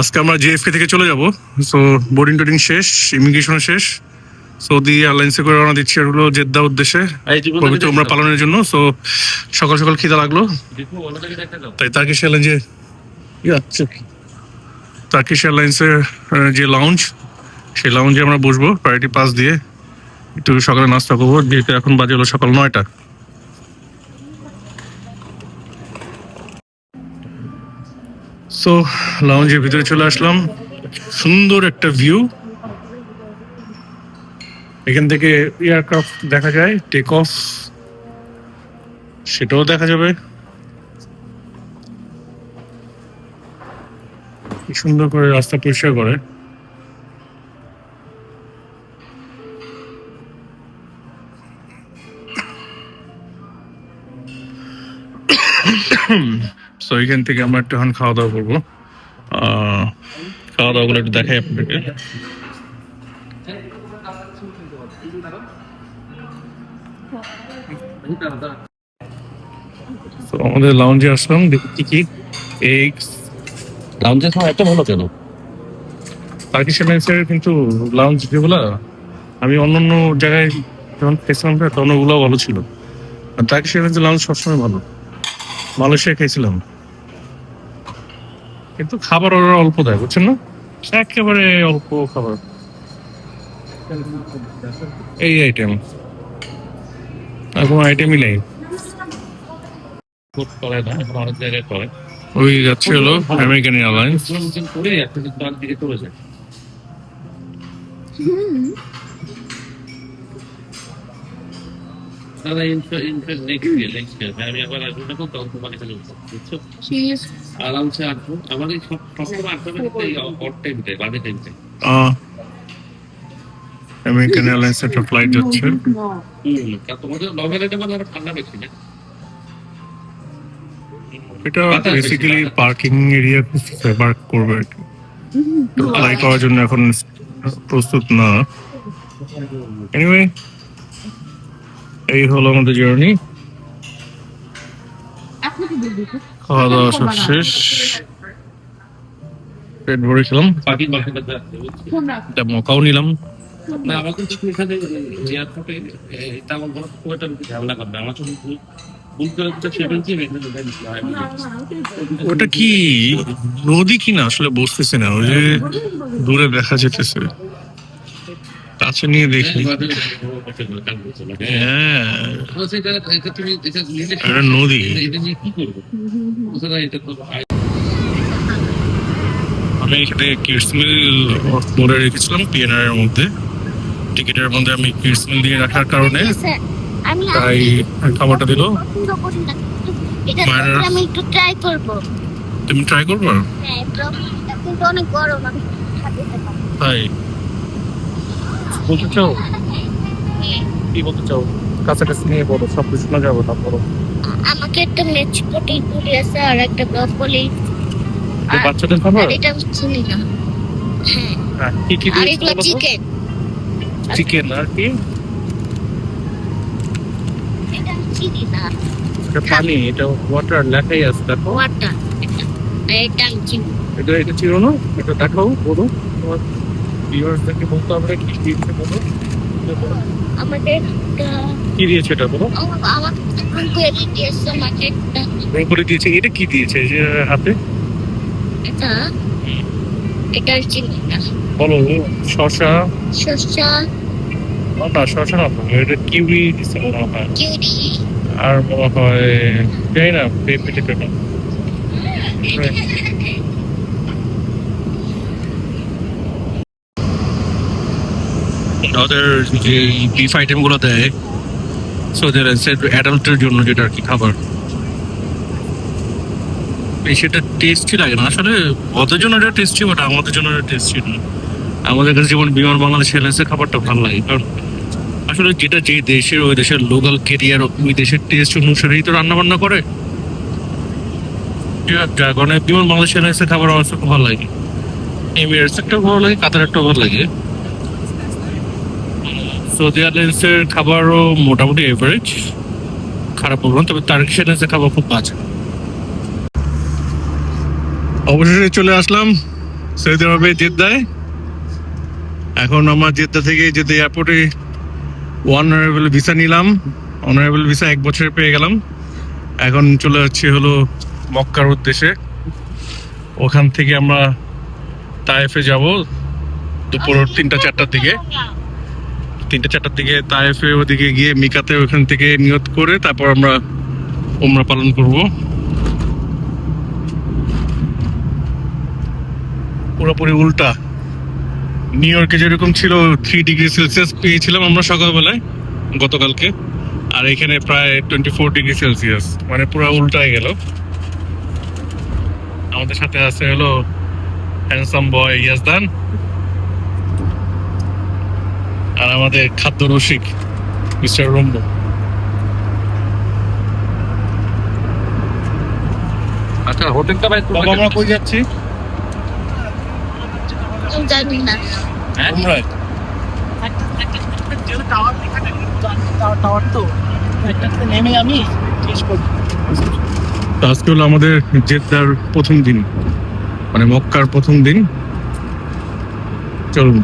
আজকে আমরা জিএফকে থেকে চলে যাব। সো বোর্ডিং টোডিং শেষ ইমিগ্রেশন শেষ। সৌদি এয়ারলাইন্সে করে রওনা দিচ্ছি আর হলো জেদ্দা উদ্দেশ্যে। পবিত্র উমরা পালনের জন্য। সো সকাল সকাল খিদা লাগল। তাই তার্কিশ এয়ারলাইন্সে তার্কিশ এয়ারলাইন্সের যে লাউঞ্জ সেই লাউঞ্জে আমরা বসবো। প্রায়োরিটি পাস দিয়ে একটু সকালে নাস্তা করব। যেহেতু এখন বাজে হলো সকাল নয়টা। সো লাউঞ্জের ভিতরে চলে আসলাম। সুন্দর একটা ভিউ এখান থেকে এয়ারক্রাফট দেখা যায় টেক অফ সেটাও দেখা যাবে। কি সুন্দর করে রাস্তা পরিষ্কার করে। সো এখান থেকে আমরা একটু এখন খাওয়া দাওয়া করব। খাওয়া দাওয়া গুলো একটু দেখাই আপনাদেরকে তো আমাদের লাউঞ্জে আসলাম দেখি কি এগস লাউঞ্জের সময় এত ভালো কেন? টার্কিশ এয়ারলাইন্সের কিন্তু লাউঞ্জ যেগুলা আমি অন্য অন্য জায়গায় যখন না, তখন ওগুলো ভালো ছিল। আর টার্কিশ এয়ারলাইন্সের লাউঞ্জ সবসময় ভালো। মালয়েশিয়া খেয়েছিলাম কিন্তু খাবার ওরা অল্প দেয় বুঝছেন না? একেবারে অল্প খাবার। এই আইটেম আর কোনো আইটেমই নেই। করে না এখন অনেক জায়গায় করে। ওই যাচ্ছে হলো আমেরিকান এয়ারলাইন্স করে একটা দিন দিকে চলে যায়। দাদা influence next year next year আমি আবার আসব না তখন তোমাকে চলে বুঝছ? আরামসে আসব আমাদের সব সবসময় আসবে কিন্তু এই অড টাইমটাই বাজে টাইমটাই আমেরিকান এয়ারলাইন্স একটা ফ্লাইট যাচ্ছে। তোমাদের নভেল এটা মানে আরও ঠান্ডা বেশি না? এটা বেসিক্যালি পার্কিং এরিয়া পার্ক করবে ফ্লাই করার জন্য এখন প্রস্তুত না। এনিওয়ে এই হলো আমাদের জার্নি খাওয়া দাওয়া সব শেষ। পেট ভরে খেলাম। মকাও নিলাম। আমার কিন্তু এখানে এয়ারপোর্টে এটা আমার খুব একটা ঝামেলা করবে। আমার তো ভুল ভুল করে তো সেভেন জি এখানে ঢুকে দিতে হয় ওটা কি? নদী কিনা? আসলে বসতেছে না। ওই যে দূরে দেখা যেতেছে। কাছে নিয়ে দেখি। হ্যাঁ। এটা নদী। আমি এখানে কিডস মিল বলে রেখেছিলাম পিএনআর এর মধ্যে। টিকিটের মধ্যে আমি কিডস মিল দিয়ে রাখার কারণে তাই খাবারটা দিল। করি আমি একটু ট্রাই করব? তুমি ট্রাই করবে হ্যাঁ অনেক গরম আমি তাই। বলতে চাও? কি বলতে চাও? কাছাকাছি নিয়ে বলো সব কিছু না যাব তারপর আমাকে একটা মেচ পটি পুরি আছে আর একটা ব্রকলি আর- বাচ্চাদের খাবার এটা চিনি না হ্যাঁ। হ্যাঁ, কি কি আর এগুলো চিকেন চিকেন আর কি? এটা চিনি না এটা পানি এটা ওয়াটার লেখাই আছে দেখো। ওয়াটার এটা। চিনি। এটা এটা ছিল না? এটা দেখাও বলো। তোমার ভিউয়ার্সদেরকে বলতে হবে কি দিয়েছে বলো? একটা কি দিয়েছে এটা বলো? আমাকে তখন দিয়েছে আমাকে এটা কি দিয়েছে যে হাতে? এটা এটা চিনি না বলো শশা না শশা না এটা কিউই দিচ্ছে মনে হয়। আর মনে হয় জানি না পেঁপে টেপে না। ওদের যে বিফ আইটেমগুলো দেয় সো ওদের অ্যাডাল্টের জন্য যেটা আর কি খাবার। সেটা টেস্টি লাগে না। আসলে ওদের জন্য এটা টেস্টি বাট আমাদের জন্য এটা টেস্টি না। আমাদের কাছে যেমন বিমান বাংলাদেশ এয়ারলাইন্সের খাবারটা ভালো লাগে, কারণ আসলে যেটা যে দেশের, ওই দেশের লোকাল কেরিয়ার ওই দেশের টেস্ট অনুসারেই তো রান্না বান্না করে কারণে বিমান বাংলাদেশ এয়ারলাইন্সের খাবার আমার খুব ভালো লাগে। এমিরেটস একটা ভালো লাগে কাতার একটা ভালো লাগে। সৌদি এয়ারলাইন্সের খাবারও মোটামুটি এভারেজ খারাপ বলব তবে টার্কিশ এয়ারলাইন্সের খাবার খুব বাজে। অবশেষে চলে আসলাম সৌদি আরবে জেদ্দায়। এখন আমরা জেদ্দা থেকে জেদ্দা এয়ারপোর্টে অনারেবল ভিসা নিলাম। অনারেবল ভিসা এক বছরের পেয়ে গেলাম। এখন চলে যাচ্ছি হলো মক্কার উদ্দেশ্যে। ওখান থেকে আমরা তায়েফে যাব। দুপুর তিনটা, চারটার দিকে। তিনটা চারটার দিকে তায়েফে ওদিকে গিয়ে মিকাতে ওখান থেকে নিয়ত করে তারপর আমরা উমরা পালন করব। পুরোপুরি উল্টা। নিউ ইয়র্কে যেরকম ছিল থ্রি ডিগ্রি সেলসিয়াস পেয়েছিলাম আমরা সকালবেলায়, গতকালকে। আর এখানে প্রায় টোয়েন্টি ফোর ডিগ্রি সেলসিয়াস মানে পুরো উল্টায় গেল। আমাদের সাথে আছে হলো হ্যান্ডসাম বয় ইয়াসদান। আর আমাদের খাদ্য রসিক মিস্টার রম্বো। আচ্ছা হোটেলটা ভাই বাবা আমরা কই যাচ্ছি? জানি না টাওয়ার তো একটাতে নেমে আমি শেষ করব আজকে হলো আমাদের জেদ্দার প্রথম দিন মানে মক্কার প্রথম দিন। চলুন।